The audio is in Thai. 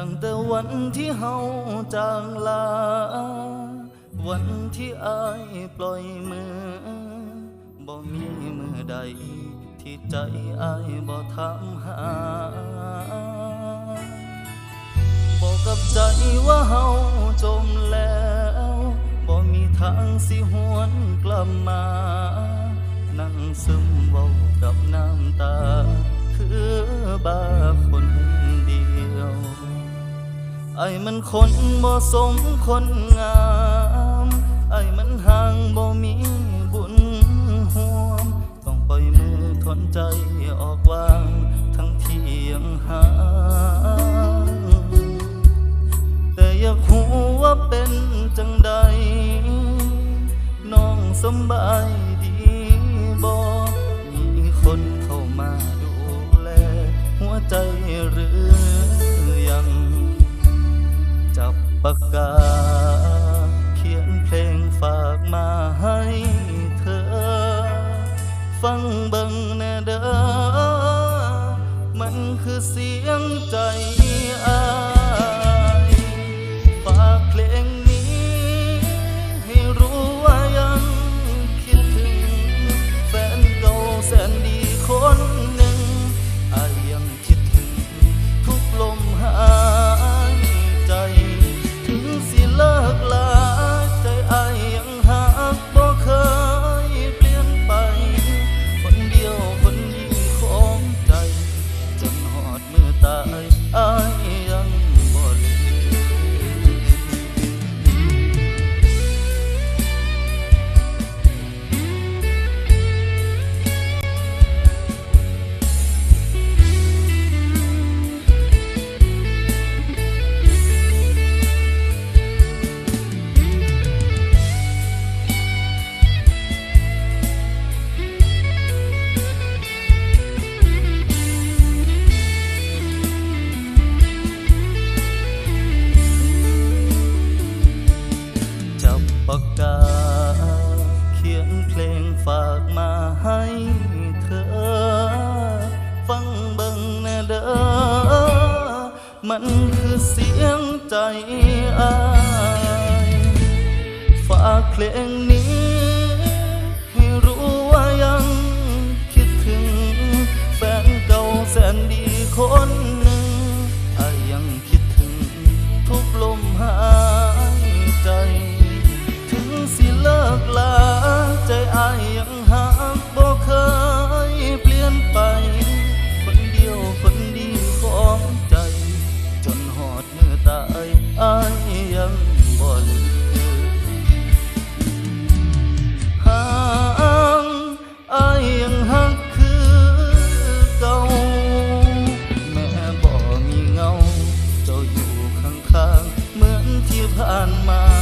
ตั้งแต่วันที่เฮาจางลา วันที่อายปล่อยมือบ่มีมือใด ที่ใจอายบ่ถามหา บอกกับใจว่าเฮาจมแล้วบ่มีทางสิหวนกลับมา นั่งซึมเว้ากับน้ำตา คือบาคนเไอ้มันคนบ่สมคนงาม ไอ้มันห่างบ่มีบุญห่วม ต้องปล่อยมือทนใจออกวาง ทั้งที่ยังหาแต่อยากหูว่าเป็นจังใด น้องสบายดีบ่มีคนเข้ามาดูแล หัวใจหรือยัง ปากกา เขียนเพลงฝากมาให้เธอ ฟังบังแน่เด้อมันคือเสียงใจ มื งฝากมาให้เธอ ฟังเบิ่งแน่เด้อ มันคือเสียงใจอาย ฝากเพลงนี้ให้รู้ว่ายังคิดถึง แฟนเก่าแสนดีคน ที่